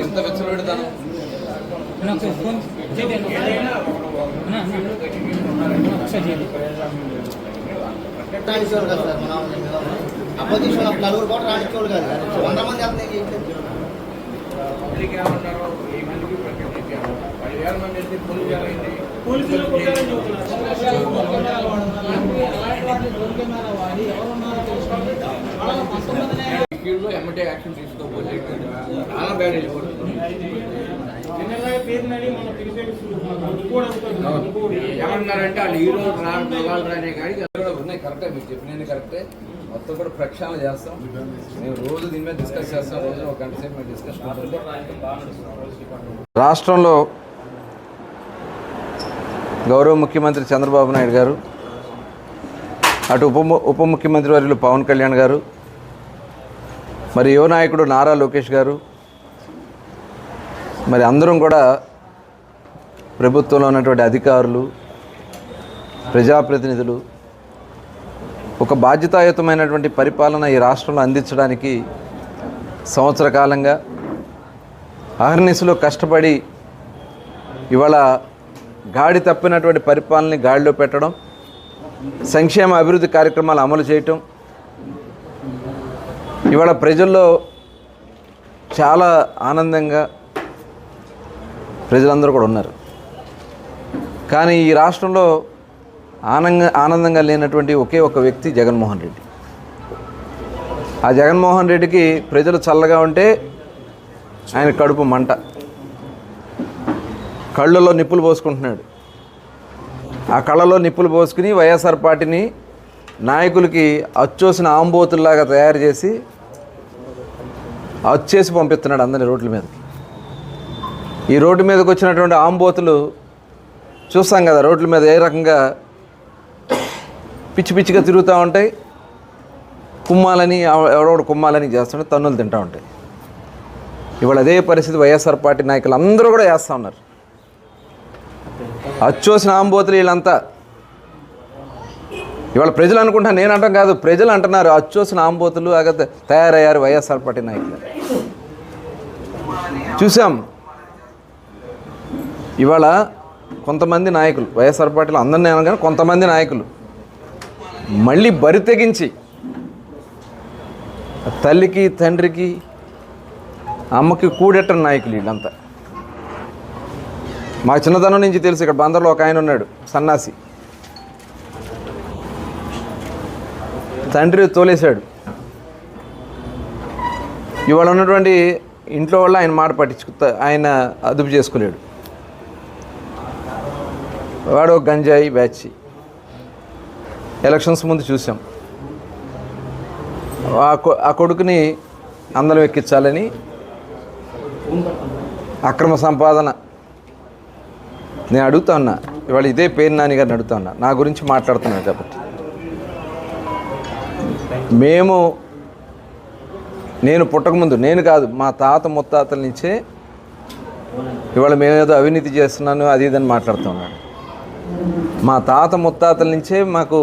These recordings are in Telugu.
ఇంత వెచ్చబెడతాను నాకు ఫోన్ చేయండి అన్న. అన్న, అన్న. ఒకసారి చేయండి. రాణించేవాడు కదా సార్ మన అపోజిషన్ ఒక నలుగురు కూడా రాణించేవాడు కాదు వంద మంది అతనే చేయట్లేదు ఫీల్డ్లో ఎమ్మటే యాక్షన్ తీసుకోకపోతే చాలా బ్యాడ్ వెళ్ళిపోతుంది ఏమన్నారంటే వాళ్ళు హీరో రాడు మగాళ్ళు రానే కానీ కూడా ఉన్నాయి. కరెక్టే మీకు చెప్పినది కరెక్టే మొత్తం కూడా ప్రక్షాళన చేస్తాం. మేము రోజు దీని మీద డిస్కస్ చేస్తాం. రోజు ఒక గంట సేపు మేము డిస్కస్ రాష్ట్రంలో గౌరవ ముఖ్యమంత్రి చంద్రబాబు నాయుడు గారు అటు ఉప ము- ఉప ముఖ్యమంత్రి వర్యులు పవన్ కళ్యాణ్ గారు మరి యువ నాయకుడు నారా లోకేష్ గారు మరి అందరం కూడా ప్రభుత్వంలో ఉన్నటువంటి అధికారులు ప్రజాప్రతినిధులు ఒక బాధ్యతాయుతమైనటువంటి పరిపాలన ఈ రాష్ట్రంలో అందించడానికి సంవత్సర కాలంగా అహర్నిశలో కష్టపడి ఇవాళ గాడి తప్పినటువంటి పరిపాలనని గాడిలో పెట్టడం సంక్షేమ అభివృద్ధి కార్యక్రమాలు అమలు చేయటం ఇవాళ ప్రజల్లో చాలా ఆనందంగా ప్రజలందరూ కూడా ఉన్నారు. కానీ ఈ రాష్ట్రంలో ఆనంద ఆనందంగా లేనటువంటి ఒకే ఒక వ్యక్తి జగన్మోహన్ రెడ్డి. ఆ జగన్మోహన్ రెడ్డికి ప్రజలు చల్లగా ఉంటే ఆయన కడుపు మంట. కళ్ళలో నిప్పులు పోసుకుంటున్నాడు. ఆ కళ్ళలో నిప్పులు పోసుకుని వైఎస్ఆర్ పార్టీని నాయకులకి అచ్చోసిన ఆంబోతుల్లాగా తయారు చేసి అచ్చేసి పంపిస్తున్నాడు అందరి రోడ్ల మీదకి. ఈ రోడ్డు మీదకి వచ్చినటువంటి ఆంబోతులు చూస్తాం కదా రోడ్ల మీద ఏ రకంగా పిచ్చి పిచ్చిగా తిరుగుతూ ఉంటాయి. కుమ్మాలని ఎవడోడు కుమ్మాలని చేస్తుంటే తన్నులు తింటూ ఉంటాయి. ఇవాళ అదే పరిస్థితి వైఎస్ఆర్ పార్టీ నాయకులు అందరూ కూడా చేస్తూ ఉన్నారు. అచ్చోసిన ఆంబోతులు వీళ్ళంతా ఇవాళ ప్రజలు అనుకుంటా నేను అంటాం కాదు ప్రజలు అంటున్నారు అచ్చోసిన ఆంబోతులు అగ తయారయ్యారు వైఎస్ఆర్ పార్టీ నాయకులు. చూసాం. ఇవాళ కొంతమంది నాయకులు వైఎస్ఆర్ పార్టీలో అందరినీ అనగానే కొంతమంది నాయకులు మళ్ళీ బరి తెగించి తల్లికి తండ్రికి అమ్మకి కూడెట్టని నాయకులు వీళ్ళంతా. మా చిన్నతనం నుంచి తెలుసు ఇక్కడ బందర్లో ఒక ఆయన ఉన్నాడు సన్నాసి. తండ్రి తోలేశాడు. ఇవాళ ఉన్నటువంటి ఇంట్లో వల్ల ఆయన మాట పట్టించుకు ఆయన అదుపు చేసుకోలేడు. వాడు గంజాయి బ్యాచ్. ఎలక్షన్స్ ముందు చూసాం. ఆ కొ- ఆ కొడుకుని అందరం ఎక్కించాలని అక్రమ సంపాదన. నేను అడుగుతా ఉన్నా. ఇవాళ ఇదే పేరు నాని గారిని అడుగుతా ఉన్నా. నా గురించి మాట్లాడుతున్నాను కాబట్టి. మేము నేను పుట్టకముందు నేను కాదు మా తాత ముత్తాతల నుంచే ఇవాళ మేమేదో అవినీతి చేస్తున్నాను అది ఇదని మాట్లాడుతున్నాను మా తాత ముత్తాతల నుంచే మాకు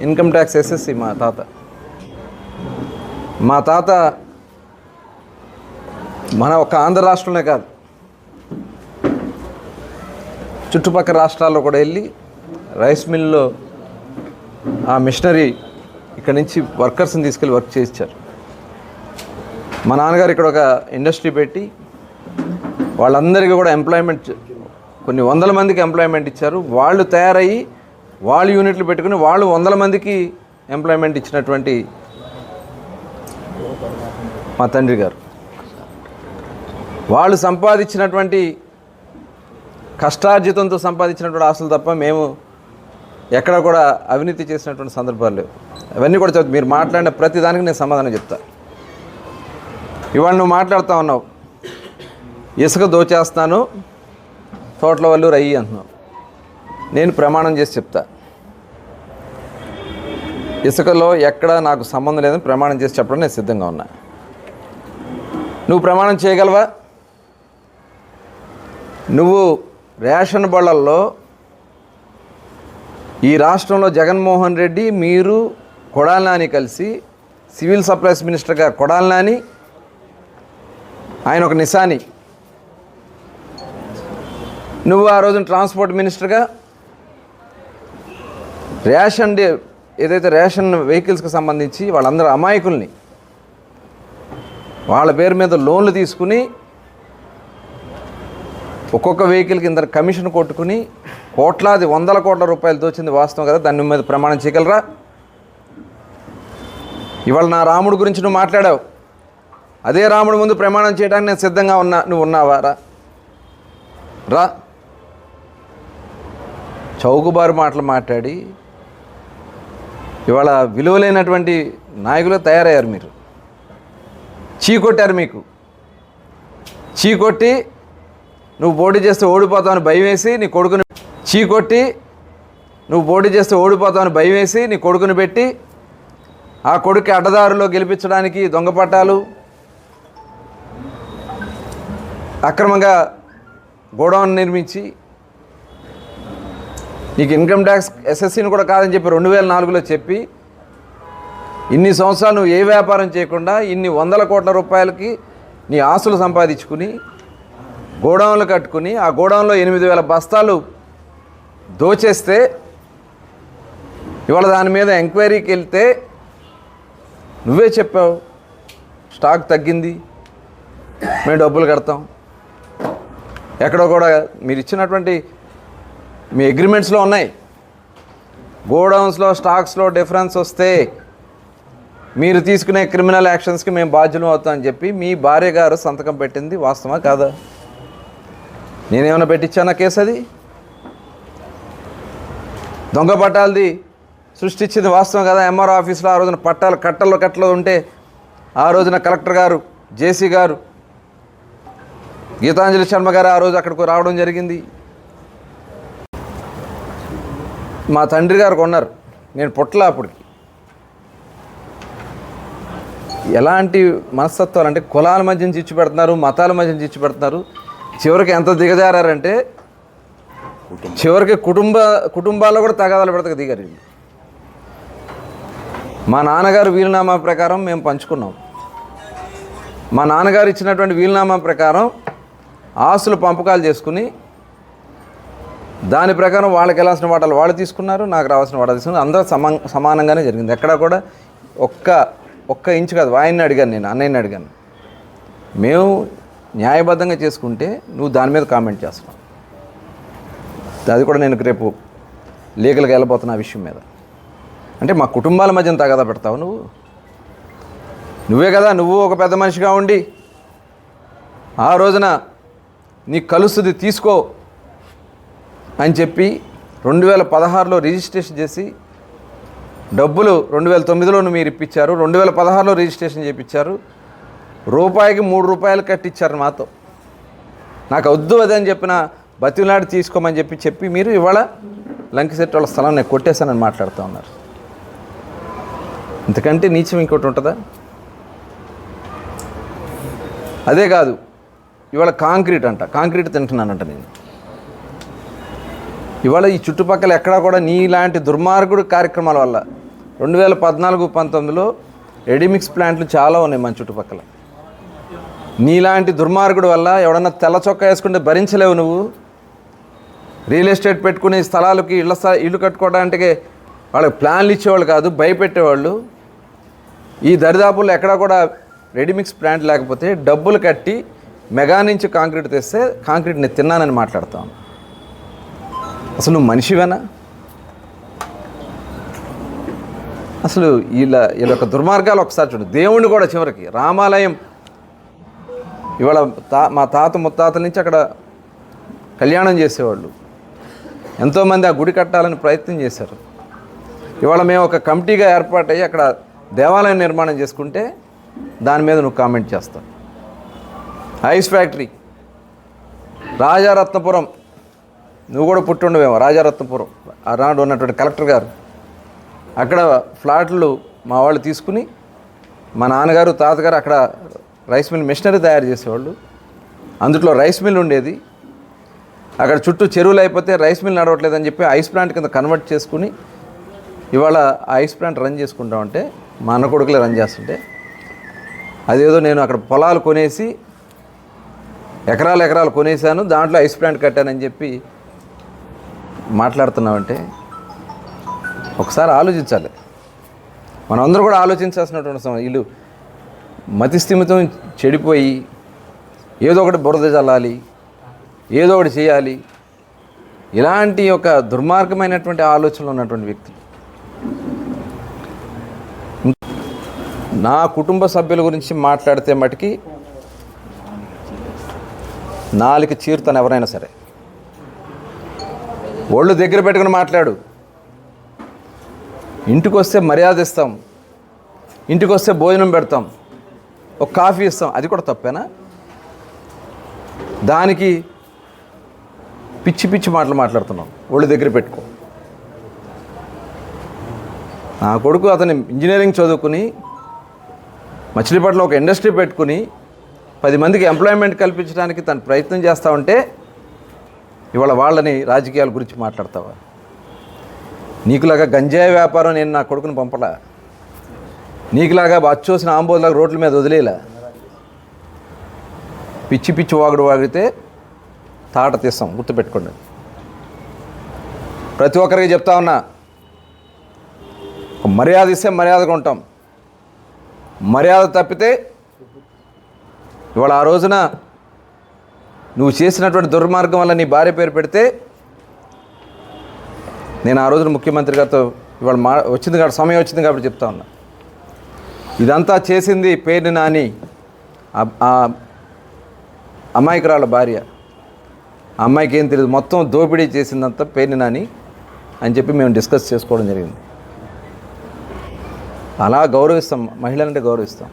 ఇన్కమ్ ట్యాక్స్ ఎస్ఎస్సి మా తాత. మా తాత మన ఒక ఆంధ్ర రాష్ట్రంలో కాదు చుట్టుపక్కల రాష్ట్రాల్లో కూడా వెళ్ళి రైస్ మిల్లో ఆ మిషనరీ ఇక్కడ నుంచి వర్కర్స్ని తీసుకెళ్ళి వర్క్ చేయించారు. మా నాన్నగారు ఇక్కడ ఒక ఇండస్ట్రీ పెట్టి వాళ్ళందరికీ కూడా ఎంప్లాయ్మెంట్ కొన్ని వందల మందికి ఎంప్లాయ్మెంట్ ఇచ్చారు. వాళ్ళు తయారయ్యి వాళ్ళు యూనిట్లు పెట్టుకుని వాళ్ళు వందల మందికి ఎంప్లాయ్మెంట్ ఇచ్చినటువంటి మా తండ్రి గారు. వాళ్ళు సంపాదించినటువంటి కష్టార్జితంతో సంపాదించినటువంటి ఆస్తులు తప్ప మేము ఎక్కడ కూడా అవినీతి చేసినటువంటి సందర్భాలు లేవు. అవన్నీ కూడా చెప్తా మీరు మాట్లాడిన ప్రతి దానికి నేను సమాధానం చెప్తా. ఇవాళ నువ్వు మాట్లాడుతూ ఉన్నావు. ఇసుక దోచేస్తాను తోటల వాళ్ళు రయ్యి అంటున్నావు. నేను ప్రమాణం చేసి చెప్తా. ఇసుకలో ఎక్కడ నాకు సంబంధం లేదని ప్రమాణం చేసి చెప్పడం నేను సిద్ధంగా ఉన్నా. నువ్వు ప్రమాణం చేయగలవా? నువ్వు రేషన్ బళ్ళల్లో ఈ రాష్ట్రంలో జగన్మోహన్ రెడ్డి మీరు కొడాలని కలిసి సివిల్ సప్లైస్ మినిస్టర్గా కొడాలి నాని ఆయన ఒక నిశాని. నువ్వు ఆ రోజున ట్రాన్స్పోర్ట్ మినిస్టర్గా రేషన్ డే ఏదైతే రేషన్ వెహికల్స్కి సంబంధించి వాళ్ళందరూ అమాయకుల్ని వాళ్ళ పేరు మీద లోన్లు తీసుకుని ఒక్కొక్క వెహికల్కి ఇంత కమిషన్ కొట్టుకుని కోట్లాది వందల కోట్ల రూపాయలు దోచింది వాస్తవం కదా దాని మీద ప్రమాణం చేయగలరా? ఇవాళ నా రాముడు గురించి నువ్వు మాట్లాడావు. అదే రాముడు ముందు ప్రమాణం చేయడానికి నేను సిద్ధంగా ఉన్నా నువ్వు ఉన్నావా? రా. రా. చౌకబారు మాటలు మాట్లాడి ఇవాళ విలువలైనటువంటి నాయకులు తయారయ్యారు మీరు. చీకొట్టారు మీకు. చీకొట్టి నువ్వు పోటీ చేస్తే ఓడిపోతావని భయం వేసి నీ కొడుకుని చీకొట్టి నువ్వు పోటీ చేస్తే ఓడిపోతావని భయం వేసి నీ కొడుకుని పెట్టి ఆ కొడుకు అడ్డదారులో గెలిపించడానికి దొంగ పట్టాలు అక్రమంగా గోడౌన్ నిర్మించి నీకు ఇన్కమ్ ట్యాక్స్ ఎస్ఎస్సీని కూడా కాదని చెప్పి రెండు వేల నాలుగులో చెప్పి ఇన్ని సంవత్సరాలు నువ్వు ఏ వ్యాపారం చేయకుండా ఇన్ని వందల కోట్ల రూపాయలకి నీ ఆస్తులు సంపాదించుకుని గోడౌన్లు కట్టుకుని ఆ గోడౌన్లో ఎనిమిది వేల బస్తాలు దోచేస్తే ఇవాళ దాని మీద ఎంక్వైరీకి వెళ్తే నువ్వే చెప్పావు స్టాక్ తగ్గింది మేము డబ్బులు కడతాం. ఎక్కడో కూడా మీరు ఇచ్చినటువంటి మీ అగ్రిమెంట్స్లో ఉన్నాయి. గోడౌన్స్లో స్టాక్స్లో డిఫరెన్స్ వస్తే మీరు తీసుకునే క్రిమినల్ యాక్షన్స్కి మేము బాధ్యులం అవుతాం అని చెప్పి మీ భార్య గారు సంతకం పెట్టింది వాస్తవా కాదా? నేనేమైనా పెట్టించానా కేసు అది? దొంగ పట్టాలది సృష్టించింది వాస్తవం కదా. ఎంఆర్ ఆఫీస్లో ఆ రోజున పట్టాలు కట్టలు కట్టలు ఉంటే ఆ రోజున కలెక్టర్ గారు జేసీ గారు గీతాంజలి శర్మ గారు ఆ రోజు అక్కడికి రావడం జరిగింది. మా తండ్రి గారు కొన్నారు. నేను పుట్టలా అప్పటికి. ఎలాంటి మనస్తత్వాలు అంటే కులాల మధ్య చిచ్చు పెడుతున్నారు మతాల మధ్య చిచ్చు పెడుతున్నారు. చివరికి ఎంత దిగజారంటే చివరికి కుటుంబ కుటుంబాల్లో కూడా తగాదాలు పెడతా దిగారు. మా నాన్నగారు వీలునామా ప్రకారం మేము పంచుకున్నాం. మా నాన్నగారు ఇచ్చినటువంటి వీలునామా ప్రకారం ఆస్తులు పంపకాలు చేసుకుని దాని ప్రకారం వాళ్ళకి వెళ్ళాల్సిన వాటాలు వాళ్ళు తీసుకున్నారు నాకు రావాల్సిన వాటాలు తీసుకున్నారు. అందరూ సమా సమానంగానే జరిగింది. ఎక్కడా కూడా ఒక్క ఒక్క ఇంచు కాదు. ఆయన్ని అడిగాను నేను అన్నయ్యని అడిగాను. మేము న్యాయబద్ధంగా చేసుకుంటే నువ్వు దాని మీద కామెంట్ చేస్తున్నావు. అది కూడా నేను రేపు లీగల్గా వెళ్ళబోతున్నా ఆ విషయం మీద. అంటే మా కుటుంబాల మధ్య తగదా పెడతావు నువ్వు? నువ్వే కదా నువ్వు ఒక పెద్ద మనిషిగా ఉండి. ఆ రోజున నీ కలుస్తుంది తీసుకో అని చెప్పి రెండు వేల పదహారులో రిజిస్ట్రేషన్ చేసి డబ్బులు రెండు వేల తొమ్మిదిలోనూ మీరు ఇప్పించారు రెండు వేల పదహారులో రిజిస్ట్రేషన్ చేయించారు. రూపాయికి మూడు రూపాయలు కట్టించారు మాతో. నాకు వద్దు అదని చెప్పిన బతిలాడి తీసుకోమని చెప్పి చెప్పి మీరు ఇవాళ లంకిశెట్టి వాళ్ళ స్థలం నేను కొట్టేశానని మాట్లాడుతూ ఉన్నారు. ఇంతకంటే నీచం ఇంకోటి ఉంటుందా? అదే కాదు. ఇవాళ కాంక్రీట్ అంట. కాంక్రీట్ తింటున్నానంట నేను. ఇవాళ ఈ చుట్టుపక్కల ఎక్కడా కూడా నీలాంటి దుర్మార్గుడు కార్యక్రమాల వల్ల రెండు వేల పద్నాలుగు పంతొమ్మిదిలో రెడీమిక్స్ ప్లాంట్లు చాలా ఉన్నాయి మన చుట్టుపక్కల. నీలాంటి దుర్మార్గుడు వల్ల ఎవడన్నా తెల్ల చొక్కా వేసుకుంటే భరించలేవు నువ్వు. రియల్ ఎస్టేట్ పెట్టుకునే స్థలాలకి ఇళ్ళ స్థ ఇల్లు కట్టుకోవడానికి వాళ్ళకి ప్లాన్లు ఇచ్చేవాళ్ళు కాదు భయపెట్టేవాళ్ళు. ఈ దరిదాపుల్లో ఎక్కడా కూడా రెడీమిక్స్ ప్లాంట్ లేకపోతే డబ్బులు కట్టి మెగా నుంచి కాంక్రీట్ తెస్తే కాంక్రీట్ నేను తిన్నానని మాట్లాడతాం. అసలు నువ్వు మనిషివేనా? అసలు వీళ్ళ వీళ్ళ యొక్క దుర్మార్గాలు ఒకసారి చూడు. దేవుణ్ణి కూడా చివరికి రామాలయం. ఇవాళ తా మా తాత ముత్తాతల నుంచి అక్కడ కళ్యాణం చేసేవాళ్ళు. ఎంతోమంది ఆ గుడి కట్టాలని ప్రయత్నం చేశారు. ఇవాళ మేము ఒక కమిటీగా ఏర్పాటయ్యి అక్కడ దేవాలయం నిర్మాణం చేసుకుంటే దాని మీద నువ్వు కామెంట్ చేస్తావు. Ice factory Rajaratnapuram. నువ్వు కూడా పుట్టుండవేమో రాజారత్నపురం. ఆనాడు ఉన్నటువంటి కలెక్టర్ గారు. అక్కడ ఫ్లాట్లు మా వాళ్ళు తీసుకుని మా నాన్నగారు తాతగారు అక్కడ రైస్ మిల్ మిషనరీ తయారు చేసేవాళ్ళు. అందులో రైస్ మిల్ ఉండేది. అక్కడ చుట్టూ చెరువులు అయిపోతే రైస్ మిల్ నడవట్లేదని చెప్పి ఐస్ ప్లాంట్ కింద కన్వర్ట్ చేసుకుని ఇవాళ ఐస్ ప్లాంట్ రన్ చేసుకుంటామంటే మా అన్న కొడుకులే రన్ చేస్తుంటే అదేదో నేను అక్కడ పొలాలు కొనేసి ఎకరాలు ఎకరాలు కొనేసాను దాంట్లో ఐస్ ప్లాంట్ కట్టానని చెప్పి మాట్లాడుతున్నామంటే ఒకసారి ఆలోచించాలి. మనందరూ కూడా ఆలోచించాల్సినటువంటి సమయం వీళ్ళు మతిస్థిమితం చెడిపోయి ఏదో ఒకటి బురద చల్లాలి ఏదో ఒకటి చేయాలి. ఇలాంటి ఒక దుర్మార్గమైనటువంటి ఆలోచనలు ఉన్నటువంటి వ్యక్తులు. నా కుటుంబ సభ్యుల గురించి మాట్లాడితే మటుకి నాలుగు చీరుతాను ఎవరైనా సరే. ఒళ్ళు దగ్గర పెట్టుకుని మాట్లాడు. ఇంటికి వస్తే మర్యాద ఇస్తాం. ఇంటికి వస్తే భోజనం పెడతాం. ఒక కాఫీ ఇస్తాం. అది కూడా తప్పేనా? దానికి పిచ్చి పిచ్చి మాటలు మాట్లాడుతున్నాం. ఒళ్ళు దగ్గర పెట్టుకో. నా కొడుకు అతని ఇంజనీరింగ్ చదువుకుని మచిలీపట్నంలో ఒక ఇండస్ట్రీ పెట్టుకుని పది మందికి ఎంప్లాయ్మెంట్ కల్పించడానికి తను ప్రయత్నం చేస్తా ఉంటే ఇవాళ వాళ్ళని రాజకీయాల గురించి మాట్లాడతావా? నీకులాగా గంజాయి వ్యాపారం నేను నా కొడుకుని పంపలా? నీకులాగా అచ్చోసిన ఆంబోలాగా రోడ్ల మీద వదిలేలా? పిచ్చి పిచ్చి వాగుడు వాగితే తాట తీస్తాం గుర్తుపెట్టుకోండి ప్రతి ఒక్కరికి చెప్తా ఉన్నా ఒక మర్యాద ఇస్తే మర్యాదగా ఉంటాం. మర్యాద తప్పితే ఇవాళ ఆ రోజున నువ్వు చేసినటువంటి దుర్మార్గం వల్ల నీ భార్య పేరు పెడితే నేను ఆ రోజున ముఖ్యమంత్రి గారితో ఇవాళ మా వచ్చింది కాబట్టి సమయం వచ్చింది కాబట్టి చెప్తా ఉన్నా. ఇదంతా చేసింది పేరు నాని ఆ- అమాయకురాల భార్య. ఆ అమ్మాయికి ఏం తెలియదు మొత్తం దోపిడీ చేసిందంతా పేరుని నాని అని చెప్పి మేము డిస్కస్ చేసుకోవడం జరిగింది. అలా గౌరవిస్తాం మహిళలంటే గౌరవిస్తాం.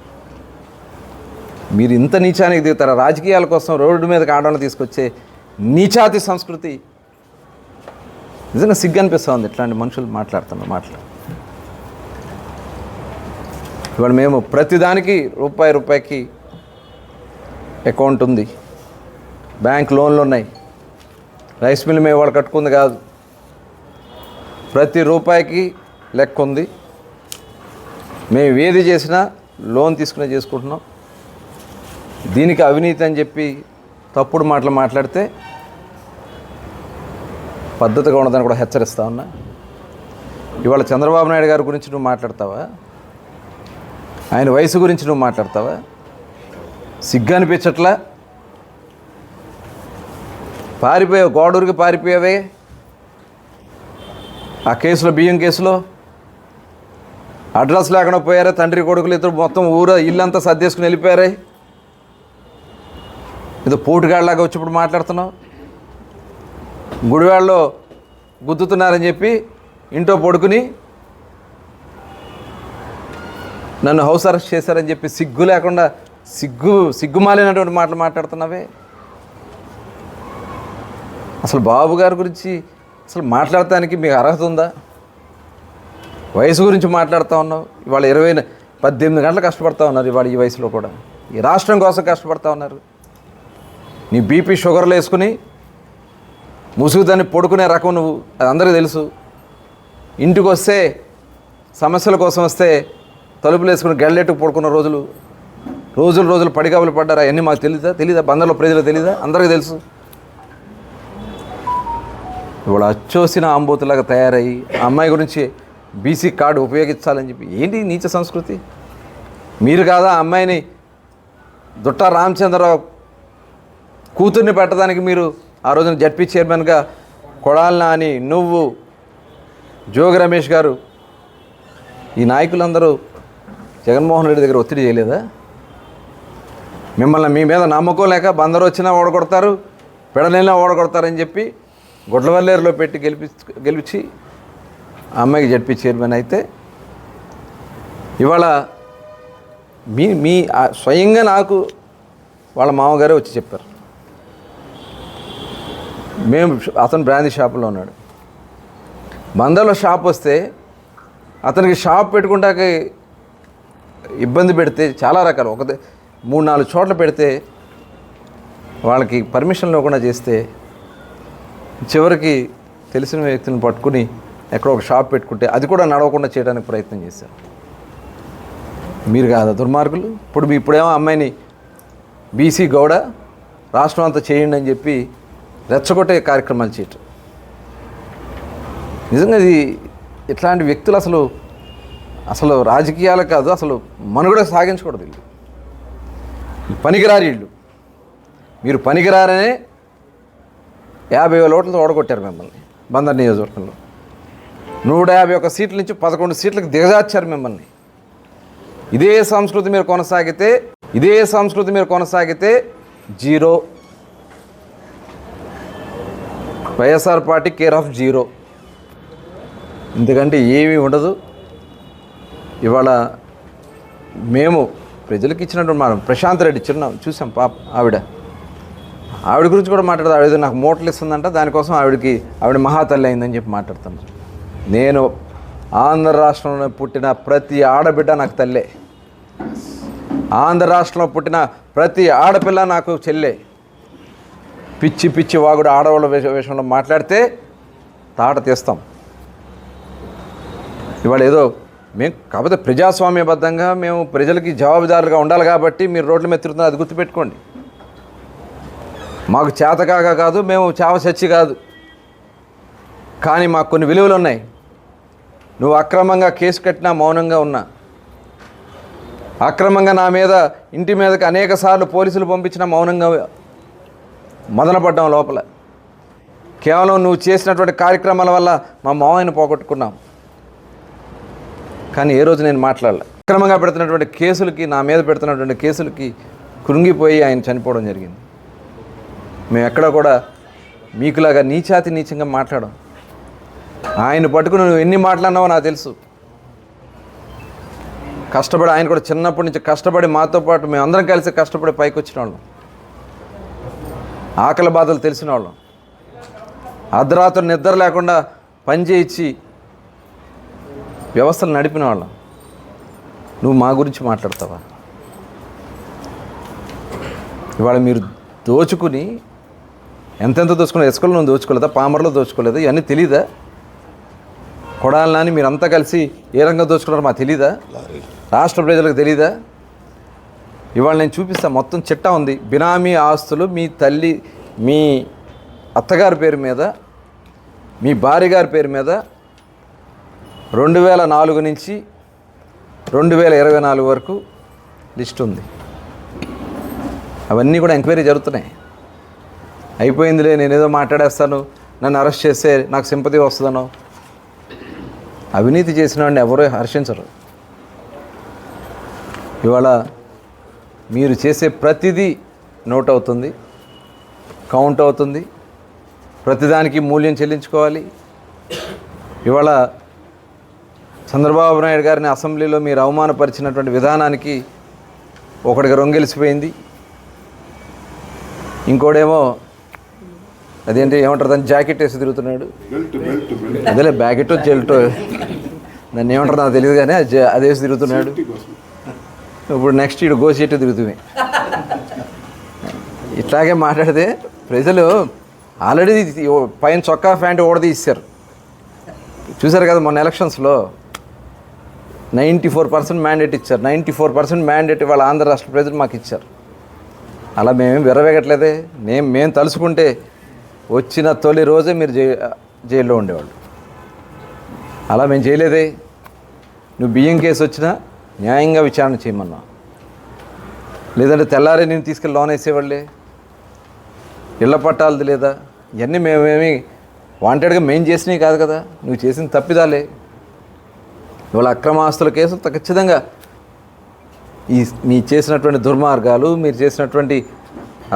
మీరు ఇంత నీచానికి దిగుతారా? రాజకీయాల కోసం రోడ్డు మీదకి ఆడవాళ్ళని తీసుకొచ్చే నీచాతి సంస్కృతి. నిజంగా సిగ్గు అనిపిస్తుంది ఇట్లాంటి మనుషులు మాట్లాడుతున్నారు మాట్లాడు ఇవాళ మేము ప్రతిదానికి రూపాయి రూపాయికి అకౌంట్ ఉంది. బ్యాంక్ లోన్లు ఉన్నాయి. రైస్ మిల్ మేము వాళ్ళు కట్టుకుంది కాదు. ప్రతి రూపాయికి లెక్క ఉంది. మేము ఏది చేసినా లోన్ తీసుకునే చేసుకుంటున్నాం. దీనికి అవినీతి అని చెప్పి తప్పుడు మాటలు మాట్లాడితే పద్ధతిగా ఉండదని కూడా హెచ్చరిస్తా ఉన్నా. ఇవాళ చంద్రబాబు నాయుడు గారి గురించి నువ్వు మాట్లాడతావా? ఆయన వయసు గురించి నువ్వు మాట్లాడతావా? సిగ్గు అనిపించట్లా? పారిపోయావు గోడూరికి పారిపోయావే? ఆ కేసులో బియ్యం కేసులో? అడ్రస్ లేకుండా పోయారా తండ్రి కొడుకులు ఇద్దరు మొత్తం ఊరు ఇల్లంతా సర్దేసుకుని వెళ్ళిపోయారే? ఏదో పోటుగాళ్ళలాగా వచ్చినప్పుడు మాట్లాడుతున్నావు? గుడివాళ్ళలో గుద్దుతున్నారని చెప్పి ఇంట్లో పడుకుని నన్ను హౌస్ అరెస్ట్ చేశారని చెప్పి సిగ్గు లేకుండా సిగ్గు సిగ్గుమాలినటువంటి మాటలు మాట్లాడుతున్నావే? అసలు బాబు గారి గురించి అసలు మాట్లాడటానికి మీకు అర్హత ఉందా? వయసు గురించి మాట్లాడుతూ ఉన్నావు. ఇవాళ ఇరవై పద్దెనిమిది గంటలు కష్టపడతా ఉన్నారు ఇవాళ ఈ వయసులో కూడా. ఈ రాష్ట్రం కోసం కష్టపడతా ఉన్నారు. నీ బీపీ షుగర్లు వేసుకుని ముసుగు దాన్ని పడుకునే రకం నువ్వు అది అందరికీ తెలుసు. ఇంటికి వస్తే సమస్యల కోసం వస్తే తలుపులు వేసుకుని గళ్ళెట్టు పడుకున్న రోజులు రోజులు రోజులు పడిగాపులు పడ్డారా? అవన్నీ మాకు తెలీదా? తెలీదా? బందర్లో ప్రజలు తెలీదా? అందరికీ తెలుసు. ఇవాళ అచ్చోసిన ఆంబోతులాగా తయారయ్యి ఆ అమ్మాయి గురించి బీసీ కార్డు ఉపయోగించాలని చెప్పి. ఏంటి నీచ సంస్కృతి? మీరు కాదా అమ్మాయిని దుట్ట రామచంద్రరావు కూతుర్ని పెట్టడానికి మీరు ఆ రోజున జడ్పీ చైర్మన్గా కొడాలి నాని నువ్వు జోగి రమేష్ గారు ఈ నాయకులందరూ జగన్మోహన్ రెడ్డి దగ్గర ఒత్తిడి చేయలేదా? మిమ్మల్ని మీ మీద నమ్మకం లేక బందరు వచ్చినా ఓడగొడతారు పెడనైనా ఓడగొడతారని చెప్పి గుడ్లవల్లేరులో పెట్టి గెలిపి గెలిచి ఆ అమ్మాయికి జడ్పీ చైర్మన్ అయితే ఇవాళ మీ మీ స్వయంగా నాకు వాళ్ళ మామగారే వచ్చి చెప్పారు. మేము అతను బ్రాందీ షాపులో ఉన్నాడు. బందర్లో షాప్ వస్తే అతనికి షాప్ పెట్టుకుంటాక ఇబ్బంది పెడితే చాలా రకాలు. ఒక మూడు నాలుగు చోట్ల పెడితే వాళ్ళకి పర్మిషన్ లేకుండా చేస్తే చివరికి తెలిసిన వ్యక్తిని పట్టుకుని ఎక్కడో ఒక షాప్ పెట్టుకుంటే అది కూడా నడవకుండా చేయడానికి ప్రయత్నం చేశారు. మీరు కాదా దుర్మార్గులు. ఇప్పుడు మీ ఇప్పుడేమో అమ్మాయిని బీసీ గౌడ రాష్ట్రం అంతా చేయండి అని చెప్పి రెచ్చగొట్టే కార్యక్రమాలు చేయటం. నిజంగా ఇది ఇట్లాంటి వ్యక్తులు అసలు అసలు రాజకీయాలు కాదు అసలు మనుగడ సాగించకూడదు వీళ్ళు. పనికిరారు వీళ్ళు. మీరు పనికిరారనే యాభై వేల ఓట్లతో ఓడగొట్టారు మిమ్మల్ని బందర్ నియోజకవర్గంలో. నూట యాభై ఒక సీట్ల నుంచి పదకొండు సీట్లకు దిగజార్చారు మిమ్మల్ని. ఇదే సంస్కృతి మీరు కొనసాగితే ఇదే సంస్కృతి మీరు కొనసాగితే zero. YSR party care of zero. ఎందుకంటే ఏమీ ఉండదు. ఇవాళ మేము ప్రజలకు ఇచ్చినటువంటి మనం ప్రశాంత్ రెడ్డి చిన్న చూసాం పాప ఆవిడ. ఆవిడ గురించి కూడా మాట్లాడదు. ఆవిడ నాకు మూటలు ఇస్తుందంట దానికోసం ఆవిడకి ఆవిడ మహాతల్లి అయిందని చెప్పి మాట్లాడుతాను నేను ఆంధ్ర రాష్ట్రంలో పుట్టిన ప్రతి ఆడబిడ్డ నాకు తల్లే. ఆంధ్ర రాష్ట్రంలో పుట్టిన ప్రతి ఆడపిల్ల నాకు చెల్లె. పిచ్చి పిచ్చి వాగుడు ఆడవాళ్ళ విష- విషయంలో మాట్లాడితే తాట తీస్తాం. ఇవాళ ఏదో మేము కాకపోతే ప్రజాస్వామ్యబద్ధంగా మేము ప్రజలకి జవాబుదారులుగా ఉండాలి కాబట్టి మీరు రోడ్ల మీద తిరుగుతున్నారు అది గుర్తుపెట్టుకోండి. మాకు చేతకాక కాదు మేము చావ చచ్చి కాదు. కానీ మాకు కొన్ని విలువలు ఉన్నాయి. నువ్వు అక్రమంగా కేసు కట్టినా మౌనంగా ఉన్నా. అక్రమంగా నా మీద ఇంటి మీదకి అనేక సార్లు పోలీసులు పంపించిన మౌనంగా మొదలుపడ్డాం లోపల. కేవలం నువ్వు చేసినటువంటి కార్యక్రమాల వల్ల మా మామయ్యను పోగొట్టుకున్నాం. కానీ ఏ రోజు నేను మాట్లాడలే. అక్రమంగా పెడుతున్నటువంటి కేసులకి నా మీద పెడుతున్నటువంటి కేసులకి కృంగిపోయి ఆయన చనిపోవడం జరిగింది. మేము ఎక్కడ కూడా మీకులాగా నీచాతి నీచంగా మాట్లాడడం ఆయన పట్టుకుని నువ్వు ఎన్ని మాట్లాడినావో నాకు తెలుసు. కష్టపడి ఆయన కూడా చిన్నప్పటి నుంచి కష్టపడి మాతో పాటు మేము అందరం కలిసి కష్టపడి పైకి వచ్చిన వాళ్ళం ఆకలి బాధలు తెలిసిన వాళ్ళం అర్ధరాత్రి నిద్ర లేకుండా పని చేయించి వ్యవస్థలు నడిపిన వాళ్ళం నువ్వు మా గురించి మాట్లాడతావా? ఇవాళ మీరు దోచుకుని ఎంతెంత దోచుకున్నారు ఇసుకలు నువ్వు దోచుకోలేదా? పామర్లో దోచుకోలేదా? ఇవన్నీ తెలీదా? కొడాలని మీరంతా కలిసి ఏ రంగం దోచుకున్నారో మాకు తెలీదా? రాష్ట్ర ప్రజలకు తెలీదా? ఇవాళ నేను చూపిస్తాను మొత్తం చిట్టా ఉంది. బినామీ ఆస్తులు మీ తల్లి మీ అత్తగారి పేరు మీద మీ భార్య గారి పేరు మీద రెండు వేల నాలుగు నుంచి రెండు వేల ఇరవై నాలుగు వరకు లిస్ట్ ఉంది. అవన్నీ కూడా ఎంక్వైరీ జరుగుతున్నాయి. అయిపోయిందిలే నేను ఏదో మాట్లాడేస్తాను నన్ను అరెస్ట్ చేస్తే నాకు సింపతి వస్తుందనో. అవినీతి చేసిన వాడిని ఎవరూ హర్షించరు. ఇవాళ మీరు చేసే ప్రతిదీ నోట్ అవుతుంది కౌంట్ అవుతుంది ప్రతిదానికి మూల్యం చెల్లించుకోవాలి. ఇవాళ చంద్రబాబు నాయుడు గారిని అసెంబ్లీలో మీరు అవమానపరిచినటువంటి విధానానికి ఒకడికి రొంగెలిసిపోయింది. ఇంకోడేమో అదేంటి ఏమంటారు? దాన్ని జాకెట్ వేసి తిరుగుతున్నాడు. అదేలే బ్యాకెట్ జెల్టో. దాన్ని ఏమంటారు? నాకు తెలియదు కానీ అది వేసి తిరుగుతున్నాడు. ఇప్పుడు నెక్స్ట్ ఇటు గోసిట్టు తిరుగుతుంది. ఇట్లాగే మాట్లాడితే ప్రజలు ఆల్రెడీ పైన చొక్కా ప్యాంట్ ఓడదీశారు చూశారు కదా మొన్న ఎలక్షన్స్లో నైంటీ ఫోర్ పర్సెంట్ మ్యాండేట్ ఇచ్చారు. నైంటీ ఫోర్ పర్సెంట్ మ్యాండేట్ వాళ్ళ ఆంధ్ర రాష్ట్ర ప్రజలు మాకు ఇచ్చారు. అలా మేమేం విరవేగట్లేదే మేము మేము తలుసుకుంటే వచ్చిన తొలి రోజే మీరు జై జైల్లో ఉండేవాళ్ళు. అలా మేము చేయలేదే. నువ్వు బియ్యం కేసు వచ్చినా న్యాయంగా విచారణ చేయమన్నా. లేదంటే తెల్లారే నేను తీసుకెళ్ళి లోన్ వేసేవాళ్ళే. ఇళ్ళ పట్టాలది లేదా? ఇవన్నీ మేమేమి వాంటెడ్గా మేము చేసినవి కాదు కదా. నువ్వు చేసిన తప్పిదాలే. ఇవాళ అక్రమాస్తుల ఆస్తుల కేసు ఖచ్చితంగా ఈ మీ చేసినటువంటి దుర్మార్గాలు మీరు చేసినటువంటి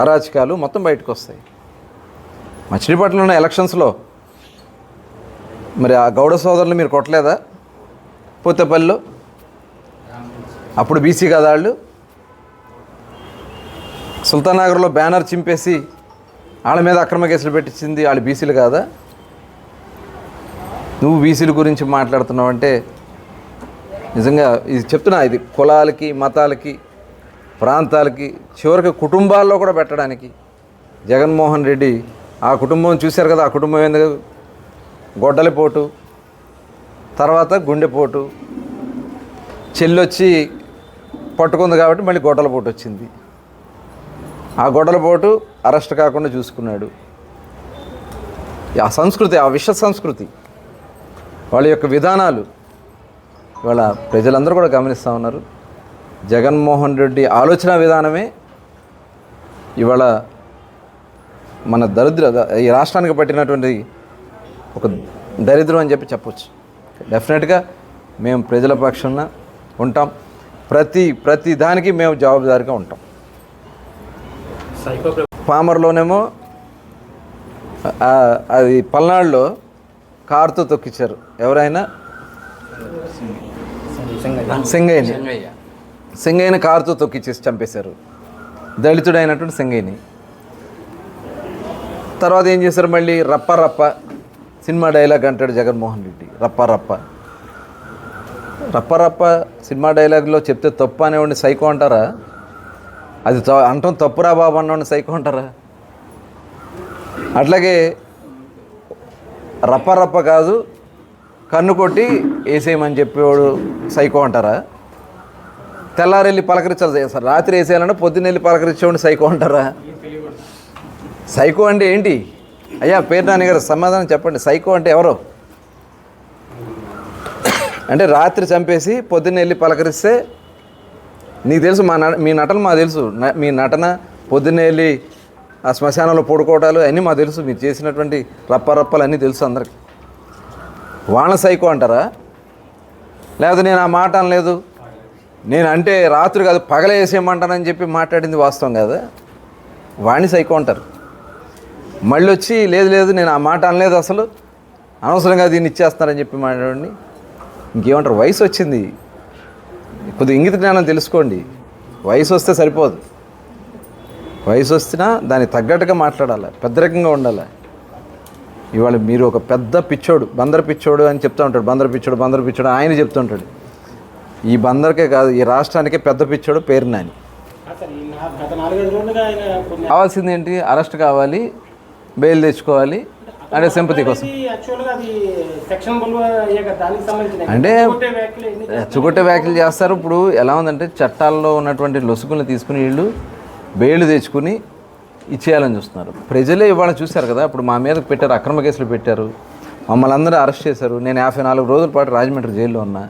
అరాచకాలు మొత్తం బయటకు వస్తాయి. మచిలీపట్నంలో ఉన్న ఎలక్షన్స్లో. మరి ఆ గౌడ సోదరులు మీరు కొట్టలేదా? పోతేపల్లిలో? అప్పుడు బీసీ కదా వాళ్ళు? సుల్తానగర్లో బ్యానర్ చింపేసి వాళ్ళ మీద అక్రమ కేసులు పెట్టించింది వాళ్ళు బీసీలు కాదా? నువ్వు బీసీల గురించి మాట్లాడుతున్నావంటే నిజంగా ఇది చెప్తున్నా ఇది కులాలకి మతాలకి ప్రాంతాలకి చివరికి కుటుంబాల్లో కూడా పెట్టడానికి జగన్మోహన్ రెడ్డి ఆ కుటుంబం చూశారు కదా ఆ కుటుంబం ఏంది? గొడ్డలిపోటు తర్వాత గుండెపోటు. చెల్లొచ్చి పట్టుకుంది కాబట్టి మళ్ళీ గొడ్డల పోటు వచ్చింది. ఆ గొడ్డల పోటు అరెస్ట్ కాకుండా చూసుకున్నాడు. ఆ సంస్కృతి ఆ విశ్వ సంస్కృతి వాళ్ళ యొక్క విధానాలు ఇవాళ ప్రజలందరూ కూడా గమనిస్తూ ఉన్నారు. జగన్మోహన్ రెడ్డి ఆలోచన విధానమే ఇవాళ మన దరిద్ర ఈ రాష్ట్రానికి పట్టినటువంటి ఒక దరిద్రం అని చెప్పి చెప్పొచ్చు. డెఫినెట్గా మేము ప్రజల పక్షాన ఉంటాం. ప్రతి ప్రతి దానికి మేము జవాబుదారీగా ఉంటాం. పామర్లోనేమో ఆ, అది పల్నాడులో కారుతో తొక్కిచ్చారు. ఎవరైనా? సింగయ్యని. సింగయ్యని కారుతో తొక్కిచ్చేసి చంపేశారు. దళితుడైనటువంటి సింగయ్యని. తర్వాత ఏం చేశారు మళ్ళీ? రప్ప రప్ప సినిమా డైలాగ్ అంటాడు జగన్మోహన్ రెడ్డి. రప్ప రప్ప. రప్ప రప్ప సినిమా డైలాగ్లో చెప్తే తప్పు అనేవాడిని సైకో అంటారా? అది త- అంటాం తప్పురా బాబు అన్నవాడిని సైకో అంటారా? అట్లాగే రప్ప రప్ప కాదు కన్ను కొట్టి వేసేయమని చెప్పేవాడు సైకో అంటారా? తెల్లారెళ్ళి పలకరించాలి సార్. రాత్రి వేసేయాలంటే పొద్దున్న వెళ్ళి పలకరించేవాడిని సైకో అంటారా? సైకో అంటే ఏంటి? అయ్యా పేరు నాన్నగారు సమాధానం చెప్పండి. సైకో అంటే ఎవరు? అంటే రాత్రి చంపేసి పొద్దున్న వెళ్ళి పలకరిస్తే నీకు తెలుసు మా నట మీ నటన మాకు తెలుసు. మీ నటన పొద్దున్న వెళ్ళి ఆ శ్మశానంలో పడుకోవటాలు అన్నీ మాకు తెలుసు. మీరు చేసినటువంటి రప్పరప్పలు అన్నీ తెలుసు అందరికి. వాళ్ళ సైకో అంటారా? లేకపోతే నేను ఆ మాట అనలేదు. నేను అంటే రాత్రి కాదు పగలేసేయమంటానని చెప్పి మాట్లాడింది వాస్తవం కదా? వాణ్ణి సైకో అంటారు. మళ్ళీ వచ్చి లేదు లేదు నేను ఆ మాట అనలేదు అసలు. అనవసరంగా దీన్ని ఇచ్చేస్తున్నారని చెప్పి మాట్లాడండి ఇంకేమంటారు? వయసు వచ్చింది. కొద్దిగా ఇంగిత జ్ఞానం తెలుసుకోండి. వయసు వస్తే సరిపోదు. వయసు వస్తున్నా దానికి తగ్గట్టుగా మాట్లాడాలి. పెద్దరకంగా ఉండాలి. ఇవాళ మీరు ఒక పెద్ద పిచ్చోడు బందర్ పిచ్చోడు అని చెప్తూ ఉంటాడు. బందర్ పిచ్చోడు బందర్ పిచ్చోడు ఆయన చెప్తూ ఉంటాడు. ఈ బందర్కే కాదు ఈ రాష్ట్రానికే పెద్ద పిచ్చోడు పేరు నాని. కావాల్సింది ఏంటి అరెస్ట్ కావాలి. బెయిల్ తెచ్చుకోవాలి అంటే సింపతి కోసం. అంటే రెచ్చగొట్టే వ్యాఖ్యలు చేస్తారు. ఇప్పుడు ఎలా ఉందంటే చట్టాల్లో ఉన్నటువంటి లొసుగులను తీసుకుని వీళ్ళు బెయిల్ తెచ్చుకుని ఇచ్చేయాలని చూస్తున్నారు. ప్రజలే ఇవాళ చూశారు కదా ఇప్పుడు మా మీద పెట్టారు అక్రమ కేసులు పెట్టారు. మమ్మల్ని అందరూ అరెస్ట్ చేశారు. నేను యాభై నాలుగు రోజుల పాటు రాజమండ్రి జైల్లో ఉన్నా.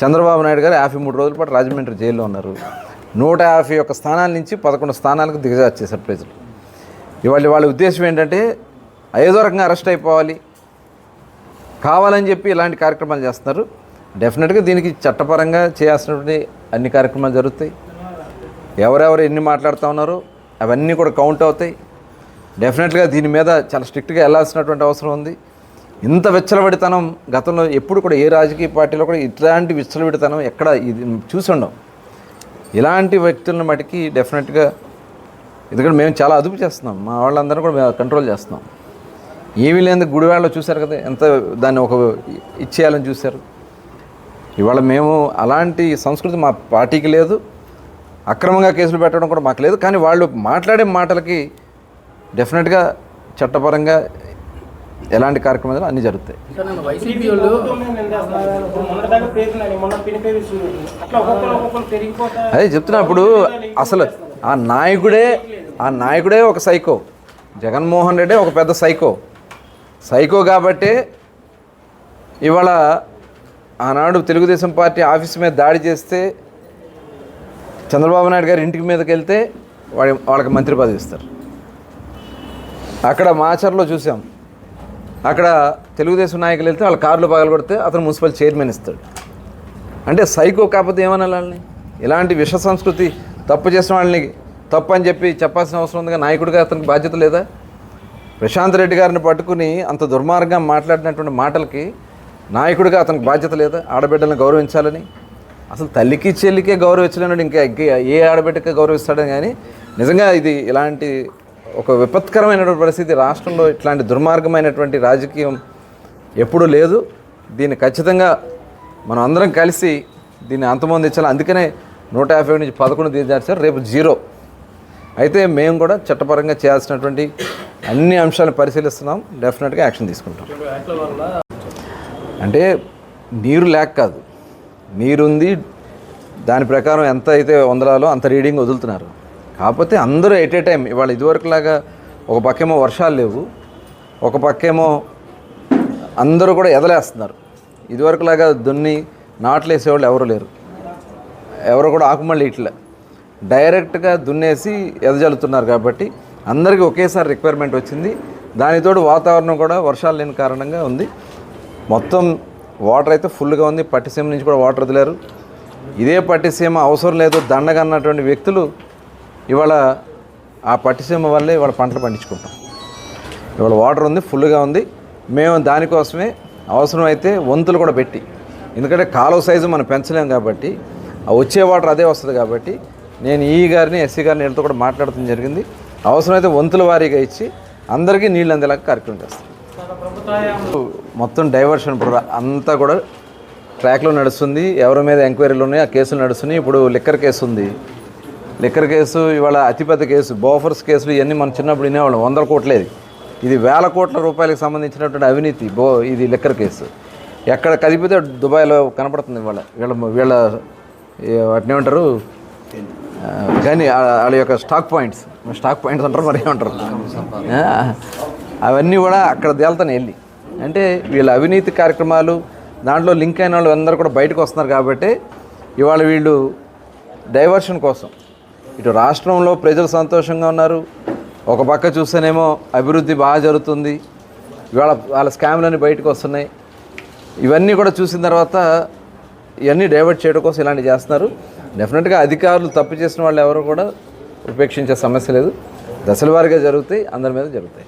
చంద్రబాబు నాయుడు గారు యాభై మూడు రోజుల పాటు రాజమండ్రి జైల్లో ఉన్నారు. నూట యాభై ఒక్క స్థానాల నుంచి పదకొండు స్థానాలకు దిగజార్చేశారు ప్రజలు. ఇవాళ వాళ్ళ ఉద్దేశం ఏంటంటే ఏదో రకంగా అరెస్ట్ అయిపోవాలి. కావాలని చెప్పి ఇలాంటి కార్యక్రమాలు చేస్తున్నారు. డెఫినెట్గా దీనికి చట్టపరంగా చేయాల్సినటువంటి అన్ని కార్యక్రమాలు జరుగుతాయి. ఎవరెవరు ఎన్ని మాట్లాడుతూ ఉన్నారో అవన్నీ కూడా కౌంట్ అవుతాయి. డెఫినెట్గా దీని మీద చాలా స్ట్రిక్ట్గా వెళ్ళాల్సినటువంటి అవసరం ఉంది. ఇంత విచ్చలవిడితనం గతంలో ఎప్పుడు కూడా ఏ రాజకీయ పార్టీలో కూడా ఇట్లాంటి విచ్చలవిడితనం ఎక్కడ ఇది చూసి ఉండం ఇలాంటి వ్యక్తులను మటుకి డెఫినెట్గా ఎందుకంటే మేము చాలా అదుపు చేస్తున్నాం. మా వాళ్ళందరూ కూడా మేము కంట్రోల్ చేస్తున్నాం. ఏమీ లేని గుడివాడలో చూశారు కదా ఎంత దాన్ని ఒక ఇచ్చేయాలని చూశారు. ఇవాళ మేము అలాంటి సంస్కృతి మా పార్టీకి లేదు. అక్రమంగా కేసులు పెట్టడం కూడా మాకు లేదు. కానీ వాళ్ళు మాట్లాడే మాటలకి డెఫినెట్గా చట్టపరంగా ఎలాంటి కార్యక్రమాలు అన్నీ జరుగుతాయి. అదే చెప్తున్నప్పుడు అసలు ఆ నాయకుడే ఆ నాయకుడే ఒక సైకో. జగన్మోహన్ రెడ్డి ఒక పెద్ద సైకో. సైకో కాబట్టే ఇవాళ ఆనాడు తెలుగుదేశం పార్టీ ఆఫీస్ మీద దాడి చేస్తే చంద్రబాబు నాయుడు గారి ఇంటికి మీదకి వెళ్తే వాడి వాళ్ళకి మంత్రి పదవి ఇస్తారు. అక్కడ మాచర్లో చూసాం. అక్కడ తెలుగుదేశం నాయకులు వెళ్తే వాళ్ళ కార్లు పగలు కొడితే అతను మున్సిపల్ చైర్మన్ ఇస్తాడు. అంటే సైకో కాకపోతే ఏమనాలి వాళ్ళని? ఇలాంటి విష సంస్కృతి తప్పు చేసిన వాళ్ళని తప్పు అని చెప్పి చెప్పాల్సిన అవసరం ఉందిగా. నాయకుడిగా అతనికి బాధ్యత లేదా? ప్రశాంత్ రెడ్డి గారిని పట్టుకుని అంత దుర్మార్గంగా మాట్లాడినటువంటి మాటలకి నాయకుడిగా అతనికి బాధ్యత లేదా? ఆడబిడ్డలను గౌరవించాలని? అసలు తల్లికి చెల్లికే గౌరవించలేనాడు ఇంకా ఏ ఆడబిడ్డకే గౌరవిస్తాడని కానీ నిజంగా ఇది ఇలాంటి ఒక విపత్కరమైనటువంటి పరిస్థితి. రాష్ట్రంలో ఇట్లాంటి దుర్మార్గమైనటువంటి రాజకీయం ఎప్పుడూ లేదు. దీన్ని ఖచ్చితంగా మనం అందరం కలిసి దీన్ని అంతమొందించాలి. అందుకనే నూట యాభై నుంచి పదకొండు దిగజార్చారు రేపు జీరో. అయితే మేము కూడా చట్టపరంగా చేయాల్సినటువంటి అన్ని అంశాలను పరిశీలిస్తున్నాం. డెఫినెట్గా యాక్షన్ తీసుకుంటాం. అంటే నీరు లేక కాదు. నీరుంది దాని ప్రకారం ఎంత అయితే వందలాలో అంత రీడింగ్ వదులుతున్నారు. కాకపోతే అందరూ ఎట్ ఏ టైం ఇవాళ ఇదివరకులాగా ఒక పక్కేమో వర్షాలు లేవు. ఒక పక్కేమో అందరూ కూడా ఎదలేస్తున్నారు. ఇదివరకులాగా దున్ని నాట్లు వేసేవాళ్ళు ఎవరు లేరు. ఎవరు కూడా ఆకుమల్లి ఇట్లా. డైరెక్ట్గా దున్నేసి ఎదజల్లుతున్నారు కాబట్టి అందరికీ ఒకేసారి రిక్వైర్మెంట్ వచ్చింది. దానితోడు వాతావరణం కూడా వర్షాలు లేని కారణంగా ఉంది. మొత్తం వాటర్ అయితే ఫుల్గా ఉంది. పట్టిసీమ నుంచి కూడా వాటర్ వదిలేరు. ఇదే పట్టిసీమ అవసరం లేదు దండగా అన్నటువంటి వ్యక్తులు ఇవాళ ఆ పట్టిసీమ వల్లే ఇవాళ పంటలు పండించుకుంటాం ఇవాళ వాటర్ ఉంది ఫుల్గా ఉంది. మేము దానికోసమే అవసరమైతే వంతులు కూడా పెట్టి ఎందుకంటే కాలువ సైజు మనం పెంచలేం కాబట్టి వచ్చే వాటర్ అదే వస్తుంది కాబట్టి నేను ఈ గారిని ఎస్సీ గారిని వీళ్ళతో కూడా మాట్లాడటం జరిగింది. అవసరమైతే వంతుల వారీగా ఇచ్చి అందరికీ నీళ్ళు అందేలాగా కార్యక్రమం చేస్తాం. మొత్తం డైవర్షన్ అంతా కూడా ట్రాక్లో నడుస్తుంది. ఎవరి మీద ఎంక్వైరీలు ఉన్నాయి ఆ కేసులు నడుస్తున్నాయి. ఇప్పుడు లిక్కర్ కేసు ఉంది. లిక్కర్ కేసు ఇవాళ అతిపెద్ద కేసు బోఫర్స్ కేసులు ఇవన్నీ మనం చిన్నప్పుడు వినేవాళ్ళం. వందల కోట్లేది ఇది వేల కోట్ల రూపాయలకు సంబంధించినటువంటి అవినీతి బో ఇది లిక్కర్ కేసు. ఎక్కడ కదిపితే దుబాయ్లో కనపడుతుంది ఇవాళ. వీళ్ళ వీళ్ళ ఏ- వాటిని ఏమంటారు? కానీ వాళ్ళ యొక్క స్టాక్ పాయింట్స్ స్టాక్ పాయింట్స్ అంటారు మరి ఏమంటారు? అవన్నీ కూడా అక్కడ తేలుతాను వెళ్ళి. అంటే వీళ్ళ అవినీతి కార్యక్రమాలు దాంట్లో లింక్ అయిన వాళ్ళు అందరూ కూడా బయటకు వస్తున్నారు కాబట్టి ఇవాళ వీళ్ళు డైవర్షన్ కోసం. ఇటు రాష్ట్రంలో ప్రజలు సంతోషంగా ఉన్నారు. ఒక పక్క చూస్తేనేమో అభివృద్ధి బాగా జరుగుతుంది. ఇవాళ వాళ్ళ స్కామ్లన్నీ బయటకు వస్తున్నాయి. ఇవన్నీ కూడా చూసిన తర్వాత ఇవన్నీ డైవర్ట్ చేయడం కోసం ఇలాంటివి చేస్తున్నారు. డెఫినెట్గా అధికారులు తప్పు చేసిన వాళ్ళు ఎవరు కూడా ఉపేక్షించే సమస్య లేదు. దశల వారీగా జరుగుతాయి అందరి మీద జరుగుతాయి.